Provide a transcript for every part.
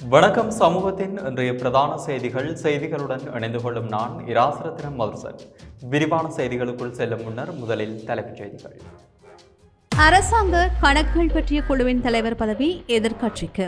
வணக்கம் சமூகத்தின் இன்றைய பிரதான செய்திகள். செய்திகளுடன் இணைந்து கொள்ளும் நான் இராசரத்தினம் மதுசன். விரிவான செய்திகளுக்குள் செல்லும் முன்னர் முதலில் தலைப்புச் செய்திகள். அரசாங்க கணக்குகள் பற்றிய குழுவின் தலைவர் பதவி எதிர்க்கட்சிக்கு.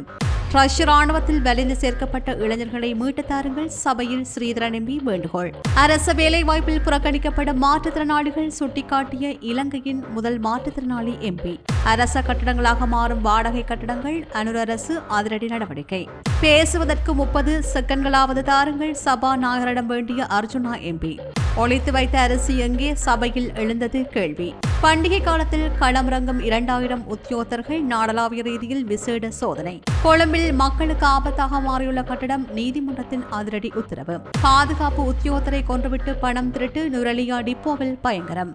ரஷ்ய ராணுவத்தில் வலிந்து சேர்க்கப்பட்ட இளைஞர்களை மீட்டு தாருங்கள் சபையில் ஸ்ரீதரன் எம்பி வேண்டுகோள். அரச வேலைவாய்ப்பில் புறக்கணிக்கப்படும் மாற்றுத்திறனாளிகள் சுட்டிக்காட்டிய இலங்கையின் முதல் மாற்றுத்திறனாளி எம்பி. அரச கட்டடங்களாக மாறும் வாடகை கட்டடங்கள் அனுர் அரசு அதிரடி நடவடிக்கை. பேசுவதற்கு முப்பது செகண்ட்களாவது தாருங்கள் சபாநாயகரிடம் வேண்டிய அர்ஜுனா எம்பி ஒழித்து வைத்த அரசு எங்கே? சபையில் எழுந்தது கேள்வி. பண்டிகை காலத்தில் களமிறங்கும் இரண்டாயிரம் உத்தியோகத்தர்கள் நாடளாவிய ரீதியில் விசேட சோதனை. கொழும்பில் மக்களுக்கு ஆபத்தாக மாறியுள்ள கட்டடம் நீதிமன்றத்தின் அதிரடி உத்தரவு. பாதுகாப்பு உத்தியோகத்தரை கொன்றுவிட்டு பணம் திருட்டு நுரலியா டிப்போவில் பயங்கரம்.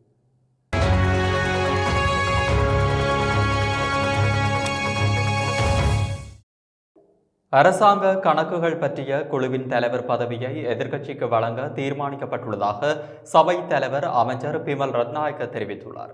அரசாங்க கணக்குகள் பற்றிய குழுவின் தலைவர் பதவியை எதிர்க்கட்சிக்கு வழங்க தீர்மானிக்கப்பட்டுள்ளதாக சபை தலைவர் அமைச்சர் பிமல் ரத்நாயக்க தெரிவித்துள்ளார்.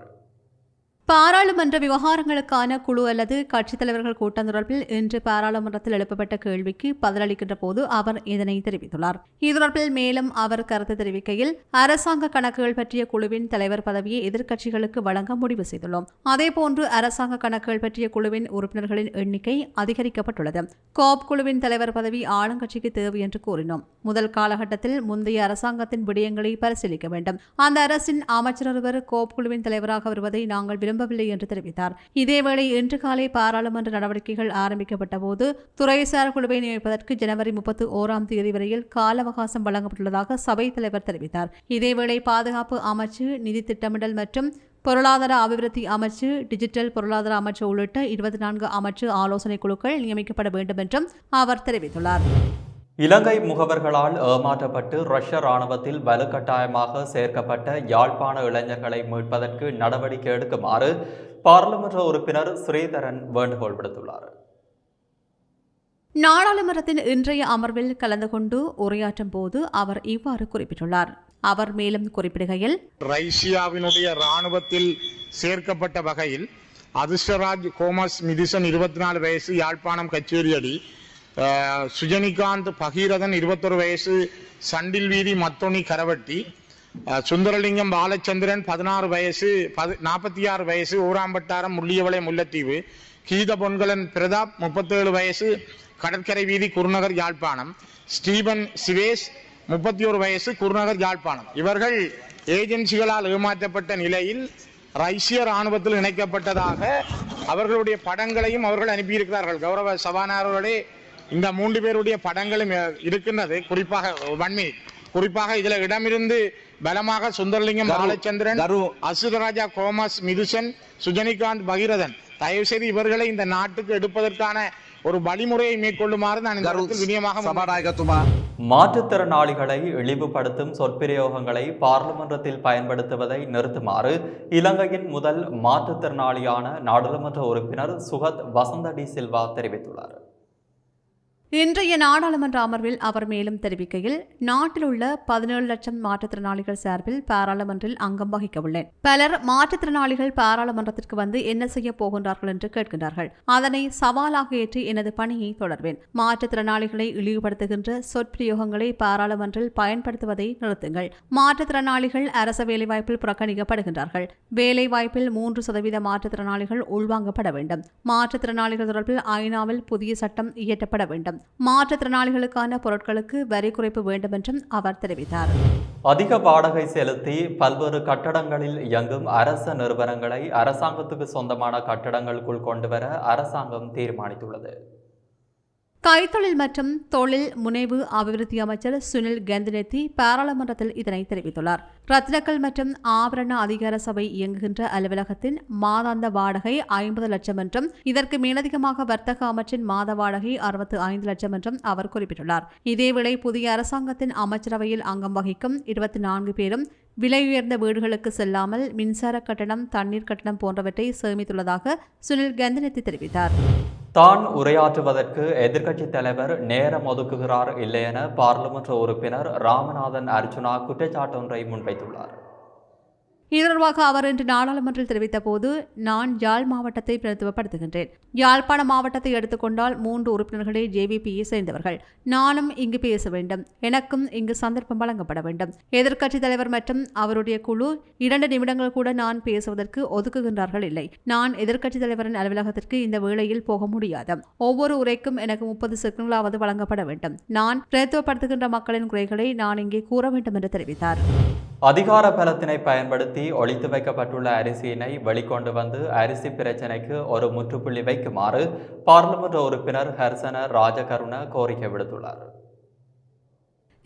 பாராளுமன்ற விவகாரங்களுக்கான குழு அல்லது கட்சித் தலைவர்கள் கூட்டம் தொடர்பில் இன்று பாராளுமன்றத்தில் எழுப்பப்பட்ட கேள்விக்கு பதிலளிக்கின்ற போது அவர் இதனை தெரிவித்துள்ளார். இது தொடர்பில் மேலும் அவர் கருத்து தெரிவிக்கையில் அரசாங்க கணக்குகள் பற்றிய குழுவின் தலைவர் பதவியை எதிர்க்கட்சிகளுக்கு வழங்க முடிவு செய்துள்ளோம். அதேபோன்று அரசாங்க கணக்குகள் பற்றிய குழுவின் உறுப்பினர்களின் எண்ணிக்கை அதிகரிக்கப்பட்டுள்ளது. கோப் குழுவின் தலைவர் பதவி ஆளுங்கட்சிக்கு தேவை என்று கூறினோம். முதல் காலகட்டத்தில் முந்தைய அரசாங்கத்தின் விடயங்களை பரிசீலிக்க வேண்டும். அந்த அரசின் அமைச்சர் ஒருவர் கோப் குழுவின் தலைவராக வருவதை நாங்கள் விரும்பவில்லை என்று தெரிவித்தார். இதேவேளை இன்று காலை பாராளுமன்ற நடவடிக்கைகள் ஆரம்பிக்கப்பட்ட போது துறைசார் குழுவை நியமிப்பதற்கு ஜனவரி முப்பத்தி ஓராம் தேதி வரையில் கால அவகாசம் வழங்கப்பட்டுள்ளதாக சபை தலைவர் தெரிவித்தார். இதேவேளை பாதுகாப்பு அமைச்சு நிதி திட்டமிடல் மற்றும் பொருளாதார அபிவிருத்தி அமைச்சு டிஜிட்டல் பொருளாதார அமைச்சு உள்ளிட்ட இருபத்தி நான்கு அமைச்சு ஆலோசனை குழுக்கள் நியமிக்கப்பட வேண்டும் என்றும் அவர் தெரிவித்துள்ளார். இலங்கை முகவர்களால் ஏமாற்றப்பட்டு ரஷ்ய ராணுவத்தில் வலுக்கட்டாயமாக சேர்க்கப்பட்ட யாழ்ப்பாண இளைஞர்களை மீட்பதற்கு நடவடிக்கை எடுக்குமாறு பாராளுமன்ற உறுப்பினர் ஸ்ரீதரன் வேண்டுகோள் விடுத்துள்ளார். நாடாளுமன்றத்தின் இன்றைய அமர்வில் கலந்து கொண்டு உரையாற்றும் போது அவர் இவ்வாறு குறிப்பிட்டுள்ளார். அவர் மேலும் குறிப்பிடுகையில் ரைசியாவினுடைய ராணுவத்தில் சேர்க்கப்பட்ட வகையில் அதிர்ஷ்டராஜ் கோமஸ் மிதிசன் இருபத்தி நாலு வயசு யாழ்ப்பாணம் கச்சேரியடி அஹ், சுஜனிகாந்த் பகீரதன் இருபத்தொரு வயசு சண்டில் வீதி மத்தொனி கரவட்டி. சுந்தரலிங்கம் பாலச்சந்திரன் பதினாறு வயசு நாற்பத்தி ஆறு வயசு ஊராம்பட்டாரம் முள்ளியவளை முல்லைத்தீவு. கீத பொன்கலன் பிரதாப் முப்பத்தேழு வயசு கடற்கரை வீதி குருநகர் யாழ்ப்பாணம். ஸ்டீபன் சிவேஷ் முப்பத்தி ஒரு வயசு குருநகர் யாழ்ப்பாணம். இவர்கள் ஏஜென்சிகளால் ஏமாற்றப்பட்ட நிலையில் ரைசிய ராணுவத்தில் இணைக்கப்பட்டதாக அவர்களுடைய படங்களையும் அவர்கள் அனுப்பியிருக்கிறார்கள். கௌரவ சபாநாயகர்களே இந்த மூன்று பேருடைய படங்களும் இருக்கின்றது. குறிப்பாக வன்மை. குறிப்பாக இதுல இடமிருந்து பலமாக சுந்தரலிங்கம் பாலச்சந்திரன் அசுதராஜா கோமஸ் மிதுசன் சுஜனிகாந்த் பகிரதன். தயவு செய்து இவர்களை இந்த நாட்டுக்கு எடுப்பதற்கான ஒரு வழிமுறையை மேற்கொள்ளுமாறு நான் விநியமாக சபாநாயகத்துமார் மாற்றுத்திறனாளிகளை இழிவுபடுத்தும் சொற்பிரயோகங்களை பார்லிமன்றத்தில் பயன்படுத்துவதை நிறுத்துமாறு இலங்கையின் முதல் மாற்றுத்திறனாளியான நாடாளுமன்ற உறுப்பினர் சுகத் வசந்த டி சில்வா தெரிவித்துள்ளார். இன்றைய நாடாளுமன்ற அமர்வில் அவர் மேலும் தெரிவிக்கையில் நாட்டில் உள்ள பதினேழு லட்சம் மாற்றுத்திறனாளிகள் சார்பில் பாராளுமன்றில் அங்கம் வகிக்க உள்ளேன் பலர் மாற்றுத்திறனாளிகள் பாராளுமன்றத்திற்கு வந்து என்ன செய்ய போகின்றார்கள் என்று கேட்கின்றார்கள். அதனை சவாலாக ஏற்றி எனது பணியை தொடர்வேன். மாற்றுத்திறனாளிகளை இழிவுபடுத்துகின்ற சொற்பிரயோகங்களை பாராளுமன்றில் பயன்படுத்துவதை நிறுத்துங்கள். மாற்றுத்திறனாளிகள் அரச வேலைவாய்ப்பில் புறக்கணிக்கப்படுகின்றார்கள். வேலைவாய்ப்பில் மூன்று சதவீத மாற்றுத்திறனாளிகள் உள்வாங்கப்பட வேண்டும். மாற்றுத்திறனாளிகள் தொடர்பில் ஐநாவில் புதிய சட்டம் இயற்றப்பட வேண்டும். மாற்றுத்திறனாளிகளுக்கான பொருட்களுக்கு வரி குறைப்பு வேண்டும் என்றும் அவர் தெரிவித்தார். அதிக வாடகை செலுத்தி பல்வேறு கட்டடங்களில் இயங்கும் அரச நிறுவனங்களை அரசாங்கத்துக்கு சொந்தமான கட்டடங்களுக்குள் கொண்டுவர அரசாங்கம் தீர்மானித்துள்ளது. கைத்தொழில் மற்றும் தொழில் முனைவு அபிவிருத்தி அமைச்சர் சுனில் கந்தனெத்தி பாராளுமன்றத்தில் இதனை தெரிவித்துள்ளார். ரத்னக்கல் மற்றும் ஆபரண அதிகார சபை இயங்குகின்ற அலுவலகத்தின் மாதாந்த வாடகை ஐம்பது லட்சம் என்றும் இதற்கு மேலதிகமாக வர்த்தக அமைச்சின் மாத வாடகை அறுபத்து ஐந்து லட்சம் என்றும் அவர் குறிப்பிட்டுள்ளார். இதேவேளை புதிய அரசாங்கத்தின் அமைச்சரவையில் அங்கம் வகிக்கும் இருபத்தி நான்கு பேரும் விலை உயர்ந்த வீடுகளுக்கு செல்லாமல் மின்சார கட்டணம் தண்ணீர் கட்டணம் போன்றவற்றை சேமித்துள்ளதாக சுனில் கந்தனெத்தி தெரிவித்தார். தான் உரையாற்றுவதற்கு எதிர்க்கட்சித் தலைவர் நேரம் ஒதுக்குகிறார் இல்லை என பாராளுமன்ற உறுப்பினர் ராமநாதன் அர்ஜுனா குற்றச்சாட்டொன்றை முன்வைத்துள்ளார். இது அவர் இன்று நாடாளுமன்றத்தில் தெரிவித்த போது நான் யாழ் மாவட்டத்தை பிரதித்துவப்படுத்துகின்றேன் யாழ்ப்பாண மாவட்டத்தை எடுத்துக்கொண்டால் மூன்று உறுப்பினர்களே ஜேவிபியை சேர்ந்தவர்கள். நானும் இங்கு பேச வேண்டும். எனக்கும் இங்கு சந்தர்ப்பம் வழங்கப்பட வேண்டும். எதிர்க்கட்சித் தலைவர் மற்றும் அவருடைய குழு இரண்டு நிமிடங்கள் கூட நான் பேசுவதற்கு ஒதுக்குகின்றார்கள் இல்லை. நான் எதிர்க்கட்சித் தலைவரின் அலுவலகத்திற்கு இந்த வேளையில் போக முடியாது. ஒவ்வொரு உரைக்கும் எனக்கு முப்பது செகண்ட்களாவது வழங்கப்பட வேண்டும். நான் பிரதித்துவப்படுத்துகின்ற மக்களின் குறைகளை நான் இங்கே கூற வேண்டும் என்று தெரிவித்தார். அதிகார பலத்தினை பயன்படுத்தி ஒழித்து வைக்கப்பட்டுள்ள அரிசியினை வெளிக்கொண்டு வந்து அரிசி பிரச்சினைக்கு ஒரு முற்றுப்புள்ளி வைக்குமாறு பாராளுமன்ற உறுப்பினர் ஹர்சன ராஜகருண கோரிக்கை விடுத்துள்ளார்.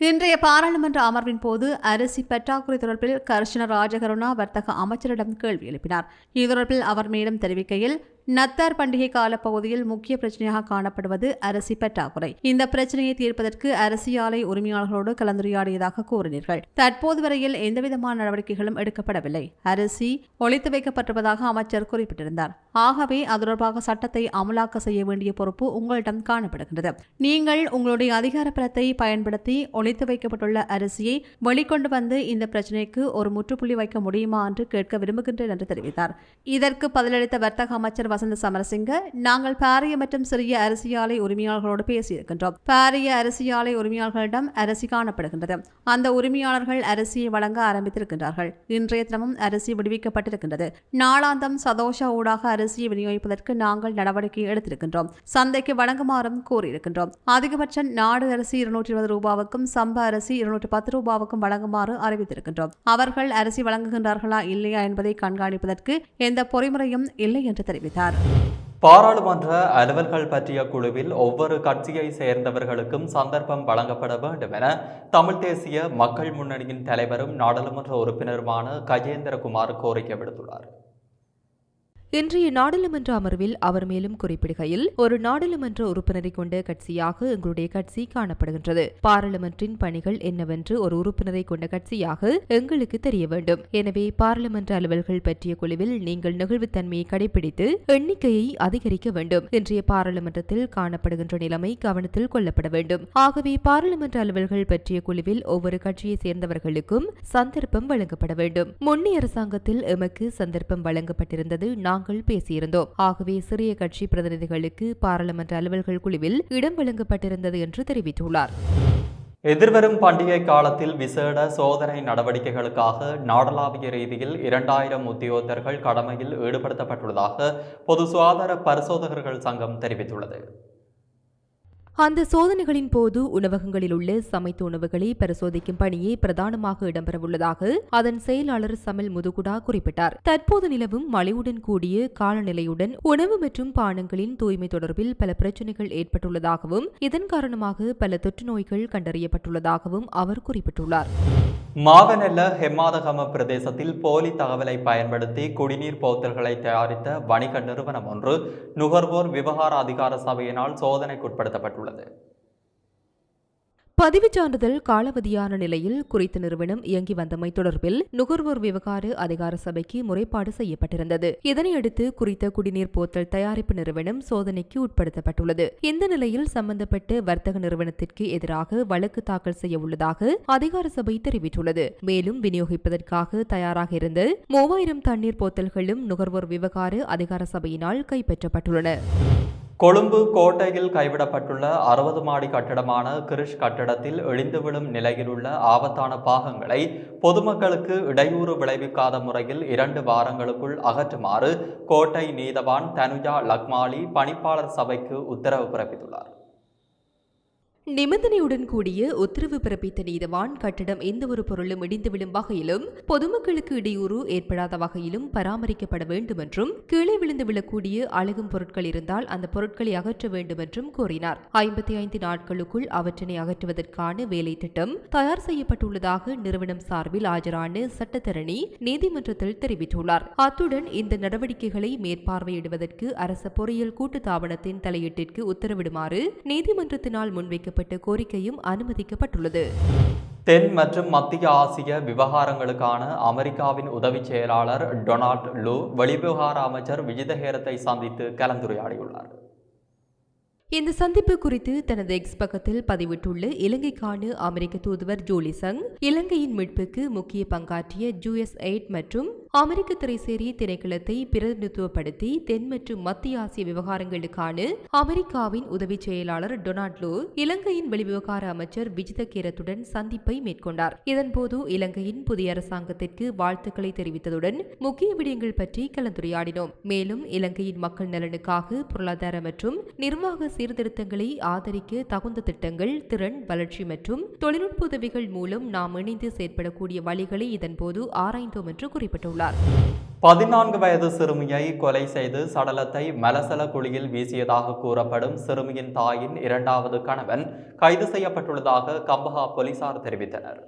இன்றைய பாராளுமன்ற அமர்வின் போது அரிசி பற்றாக்குறை தொடர்பில் கர்ஷன ராஜகருணா வர்த்தக அமைச்சரிடம் கேள்வி எழுப்பினார். இது தொடர்பில் அவர் மேலும் தெரிவிக்கையில் நத்தார் பண்டிகை கால பகுதியில் முக்கிய பிரச்சனையாக காணப்படுவது அரிசி பற்றாக்குறை. இந்த பிரச்சனையை தீர்ப்பதற்கு அரிசி ஆலை உரிமையாளர்களோடு கலந்துரையாடியதாக கூறினீர்கள். தற்போது வரையில் எந்தவிதமான நடவடிக்கைகளும் எடுக்கப்படவில்லை. அரிசி ஒழித்து வைக்கப்பட்டிருப்பதாக அமைச்சர் குறிப்பிட்டிருந்தார். ஆகவே அது தொடர்பாக சட்டத்தை அமலாக்க செய்ய வேண்டிய பொறுப்பு உங்களிடம் காணப்படுகின்றது. நீங்கள் உங்களுடைய அதிகார பலத்தை பயன்படுத்தி ஒழித்து வைக்கப்பட்டுள்ள அரிசியை வெளிக்கொண்டு வந்து இந்த பிரச்சனைக்கு ஒரு முற்றுப்புள்ளி வைக்க முடியுமா என்று கேட்க விரும்புகின்றேன் என்று தெரிவித்தார். இதற்கு பதிலளித்த வர்த்தக அமைச்சர் வசந்த சமரசிங்க. நாங்கள் பாரிய மற்றும் சிறிய அரிசி ஆலை உரிமையாளர்களோடு பேசியிருக்கின்றோம். பாரிய அரிசி ஆலை உரிமையாளர்களிடம் அரிசி காணப்படுகின்றது. அந்த உரிமையாளர்கள் அரிசியை வழங்க ஆரம்பித்திருக்கின்றார்கள். இன்றைய தினமும் அரிசி விடுவிக்கப்பட்டிருக்கின்றது. நாளாந்தம் சதோஷ ஊடாக அரிசியை விநியோகிப்பதற்கு நாங்கள் நடவடிக்கை எடுத்திருக்கின்றோம். சந்தைக்கு வழங்குமாறும் கூறியிருக்கின்றோம் அதிகபட்சம் நாடு அரிசி இருநூற்றி இருபது ரூபாவுக்கும் சம்பா அரிசி இருநூற்றி பத்து ரூபாவுக்கும் வழங்குமாறு அறிவித்திருக்கின்றோம். அவர்கள் அரிசி வழங்குகின்றார்களா இல்லையா என்பதை கண்காணிப்பதற்கு எந்த பொறிமுறையும் இல்லை என்று தெரிவித்தார். பாராளுமன்ற அலுவல்கள் பற்றிய குழுவில் ஒவ்வொரு கட்சியை சேர்ந்தவர்களுக்கும் சந்தர்ப்பம் வழங்கப்பட வேண்டும் என தமிழ் தேசிய மக்கள் முன்னணியின் தலைவரும் நாடாளுமன்ற உறுப்பினருமான கஜேந்திரகுமார் கோரிக்கை விடுத்துள்ளார். இன்றைய நாடாளுமன்ற அமர்வில் அவர் மேலும் குறிப்பிடுகையில் ஒரு நாடாளுமன்ற உறுப்பினரை கொண்ட கட்சியாக எங்களுடைய கட்சி காணப்படுகின்றது. பாராளுமன்றின் பணிகள் என்னவென்று ஒரு உறுப்பினரை கொண்ட கட்சியாக எங்களுக்கு தெரிய வேண்டும். எனவே பாராளுமன்ற அலுவல்கள் பற்றிய குழுவில் நீங்கள் நெகிழ்வுத்தன்மையை கடைபிடித்து எண்ணிக்கையை அதிகரிக்க வேண்டும். இன்றைய பாராளுமன்றத்தில் காணப்படுகின்ற நிலைமை கவனத்தில் கொள்ளப்பட வேண்டும். ஆகவே பாராளுமன்ற அலுவல்கள் பற்றிய குழுவில் ஒவ்வொரு கட்சியை சேர்ந்தவர்களுக்கும் சந்தர்ப்பம் வழங்கப்பட வேண்டும். முன்னி அரசாங்கத்தில் எமக்கு சந்தர்ப்பம் வழங்கப்பட்டிருந்தது நாங்கள் நாங்கள் பேசியிருந்தோம். ஆகவே சிறிய கட்சி பிரதிநிதிகளுக்கு பாராளுமன்ற அலுவல்கள் குழுவில் இடம் வழங்கப்பட்டிருந்தது என்று தெரிவித்துள்ளார். எதிர்வரும் பண்டிகை காலத்தில் விசேட சோதனை நடவடிக்கைகளுக்காக நாடளாவிய ரீதியில் இரண்டாயிரம் உத்தியோகத்தர்கள் கடமையில் ஈடுபடுத்தப்பட்டுள்ளதாக பொது சுகாதார பரிசோதகர்கள் சங்கம் தெரிவித்துள்ளது. அந்த சோதனைகளின் போது உணவகங்களில் உள்ள சமைத்த உணவுகளை பரிசோதிக்கும் பணியே பிரதானமாக இடம்பெறவுள்ளதாக அதன் செயலாளர் சமல் முதுகுடா குறிப்பிட்டார். தற்போது நிலவும் மழையுடன் கூடிய காலநிலையுடன் உணவு மற்றும் பானங்களின் தூய்மை தொடர்பில் பல பிரச்சினைகள் ஏற்பட்டுள்ளதாகவும் இதன் காரணமாக பல தொற்று நோய்கள் கண்டறியப்பட்டுள்ளதாகவும் அவர் குறிப்பிட்டுள்ளார். மாவனல்ல ஹெம்மாதகம பிரதேசத்தில் போலி தகவலை பயன்படுத்தி குடிநீர் போத்தல்களை தயாரித்த வணிக நிறுவனம் ஒன்று நுகர்வோர் விவகார அதிகார சபையினால் சோதனைக்குட்படுத்தப்பட்டுள்ளது பதிவுச் சான்றிதழ் காலாவதியான நிலையில் குறித்த நிறுவனம் இயங்கி வந்தமை தொடர்பில் நுகர்வோர் விவகார அதிகார சபைக்கு முறைப்பாடு செய்யப்பட்டிருந்தது. இதனையடுத்து குறித்த குடிநீர் போத்தல் தயாரிப்பு நிறுவனம் சோதனைக்கு உட்படுத்தப்பட்டுள்ளது. இந்த நிலையில் சம்பந்தப்பட்ட வர்த்தக நிறுவனத்திற்கு எதிராக வழக்கு தாக்கல் செய்ய உள்ளதாக அதிகார சபை தெரிவித்துள்ளது. மேலும் விநியோகிப்பதற்காக தயாராக இருந்த மூவாயிரம் தண்ணீர் போத்தல்களும் நுகர்வோர் விவகார அதிகார சபையினால் கைப்பற்றப்பட்டுள்ளன. கொழும்பு கோட்டையில் கைவிடப்பட்டுள்ள அறுபது மாடி கட்டடமான கிரிஷ் கட்டடத்தில் இடிந்து விழும் நிலையில் உள்ள ஆபத்தான பாகங்களை பொதுமக்களுக்கு இடையூறு விளைவிக்காத முறையில் இரண்டு வாரங்களுக்குள் அகற்றுமாறு கோட்டை நீதவான் தனுஜா லக்மாலி பணிப்பாளர் சபைக்கு உத்தரவு பிறப்பித்துள்ளார். நிபந்தனையுடன் கூடிய உத்தரவு பிறப்பித்த நீதவான் கட்டிடம் எந்த ஒரு பொருளும் இடிந்து விழும் வகையிலும் பொதுமக்களுக்கு இடையூறு ஏற்படாத வகையிலும் பராமரிக்கப்பட வேண்டும் என்றும் கீழே விழுந்து விழக்கூடிய அழகும் பொருட்கள் இருந்தால் அந்த பொருட்களை அகற்ற வேண்டும் என்றும் கூறினார் ஐம்பத்தி ஐந்து நாட்களுக்குள் அவற்றினை அகற்றுவதற்கான வேலை திட்டம் தயார் செய்யப்பட்டுள்ளதாக நிறுவனம் சார்பில் ஆஜரான சட்டத்தரணி நீதிமன்றத்தில் தெரிவித்துள்ளார். அத்துடன் இந்த நடவடிக்கைகளை மேற்பார்வையிடுவதற்கு அரச பொறியியல் கூட்டுத்தாபனத்தின் தலையீட்டிற்கு உத்தரவிடுமாறு நீதிமன்றத்தினால் முன்வைக்கப்பட்ட கோரிக்கையும் அனுமதிக்கப்பட்டுள்ளது. தென் மற்றும் மத்திய ஆசிய விவகாரங்களுக்கான அமெரிக்காவின் உதவி செயலாளர் டொனால்ட் லூ வெளிவிவகார அமைச்சர் விஜிதஹேரத்தை சந்தித்து கலந்துரையாடியுள்ளார். இந்த சந்திப்பு குறித்து தனது எக்ஸ் பக்கத்தில் பதிவிட்டுள்ள இலங்கைக்கான அமெரிக்க தூதுவர் ஜோலி சங் இலங்கையின் மீட்புக்கு முக்கிய பங்காற்றிய ஜூஎஸ் எய்ட் மற்றும் அமெரிக்க திரைசேரி திணைக்களத்தை பிரதிநிதித்துவப்படுத்தி தென் மற்றும் மத்திய ஆசிய விவகாரங்களுக்கான அமெரிக்காவின் உதவி செயலாளர் டொனால்ட் லோ இலங்கையின் வெளிவிவகார அமைச்சர் விஜித கேரத்துடன் சந்திப்பை மேற்கொண்டார். இதன்போது இலங்கையின் புதிய அரசாங்கத்திற்கு வாழ்த்துக்களை தெரிவித்ததுடன் முக்கிய விடயங்கள் பற்றி கலந்துரையாடினோம். மேலும் இலங்கையின் மக்கள் நலனுக்காக பொருளாதார மற்றும் நிர்வாக சீர்திருத்தங்களை ஆதரிக்க தகுந்த திட்டங்கள் திறன் வளர்ச்சி மற்றும் தொழில்நுட்ப உதவிகள் மூலம் நாம் இணைந்து செயற்படக்கூடிய வழிகளை இதன்போது ஆராய்ந்தோம் என்று குறிப்பிட்டுள்ளார். பதினான்கு வயது சிறுமியை கொலை செய்து சடலத்தை மலசல குழியில் வீசியதாக கூறப்படும் சிறுமியின் தாயின் இரண்டாவது கணவன் கைது செய்யப்பட்டுள்ளதாக கம்பஹா போலீசார் தெரிவித்தனர்.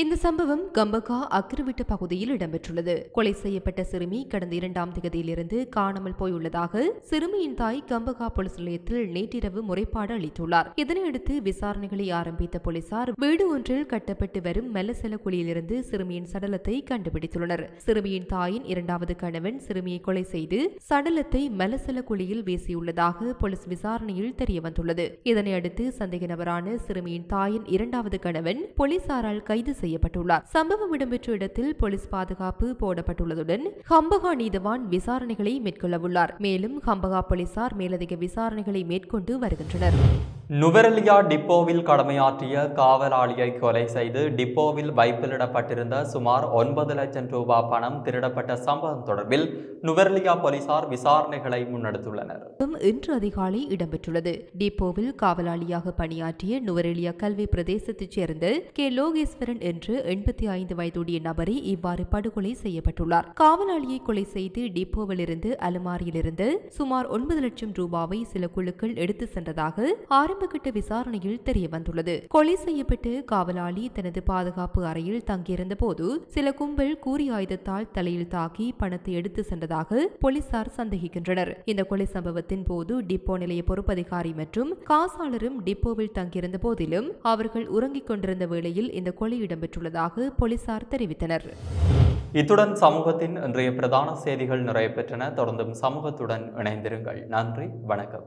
இந்த சம்பவம் கம்பகா அக்கிரவிட்ட பகுதியில் இடம்பெற்றுள்ளது. கொலை செய்யப்பட்ட சிறுமி கடந்த இரண்டாம் தேதியிலிருந்து காணாமல் போயுள்ளதாக சிறுமியின் தாய் கம்பகா போலீஸ் நிலையத்தில் நேற்றிரவு முறைப்பாடு அளித்துள்ளார். இதனையடுத்து விசாரணைகளை ஆரம்பித்த போலீசார் வீடு ஒன்றில் கட்டப்பட்டு வரும் மெல்லசெல குழியிலிருந்து சிறுமியின் சடலத்தை கண்டுபிடித்துள்ளனர். சிறுமியின் தாயின் இரண்டாவது கணவன் சிறுமியை கொலை செய்து சடலத்தை மெல்லசெல குழியில் வீசியுள்ளதாக போலீஸ் விசாரணையில் தெரியவந்துள்ளது. இதனையடுத்து சந்தேக நபரான சிறுமியின் தாயின் இரண்டாவது கணவன் போலீசாரால் கைது செய்யப்பட்டுள்ளார். சம்பவம் இடம்பெற்ற இடத்தில் போலீஸ் பாதுகாப்பு போடப்பட்டுள்ளதுடன் ஹம்பகா நீதவான் விசாரணைகளை மேற்கொள்ளவுள்ளார். மேலும் ஹம்பகா போலீசார் மேலதிக விசாரணைகளை மேற்கொண்டு வருகின்றனர். நுவரெலியா டிப்போவில் கடமையாற்றிய காவலாளியை கொலை செய்து டிப்போவில் வைப்பிலிடப்பட்டிருந்த சுமார் ஒன்பது லட்சம் ரூபாய் பணம் திருடப்பட்ட சம்பவம் தொடர்பில் நுவரெலியா போலீசார் விசாரணைகளை முன்னெடுத்துள்ளனர். இன்று அதிகாலை இடம்பெற்றுள்ளது. டிப்போவில் காவலாளியாக பணியாற்றிய நுவரெலியா கல்வி பிரதேசத்தைச் சேர்ந்த கே. லோகேஸ்வரன் என்று எண்பத்தி ஐந்து வயதுடைய நபரை இவ்வாறு படுகொலை செய்யப்பட்டுள்ளார். காவலாளியை கொலை செய்து டிப்போவில் இருந்து அலுமாரியில் சுமார் ஒன்பது லட்சம் ரூபாவை சில குழுக்கள் எடுத்து சென்றதாக ஆறு ஆரம்பகட்ட விசாரணையில் தெரிய வந்துள்ளது கொலை செய்யப்பட்டு காவலாளி தனது பாதுகாப்பு அறையில் தங்கியிருந்த போது சில கும்பல் கூறி ஆயுதத்தால் தலையில் தாக்கி பணத்தை எடுத்து சென்றதாக போலீசார் சந்தேகிக்கின்றனர். இந்த கொலை சம்பவத்தின் போது டிப்போ நிலைய பொறுப்பதிகாரி மற்றும் காசாளரும் டிப்போவில் தங்கியிருந்த போதிலும் அவர்கள் உறங்கிக் கொண்டிருந்த வேளையில் இந்த கொலை இடம்பெற்றுள்ளதாக போலீசார் தெரிவித்தனர். இத்துடன் சமூகத்தின் இன்றைய பிரதான செய்திகள் நிறைவு பெற்றன. தொடர்ந்தும் சமூகத்துடன் இணைந்திருங்கள். நன்றி வணக்கம்.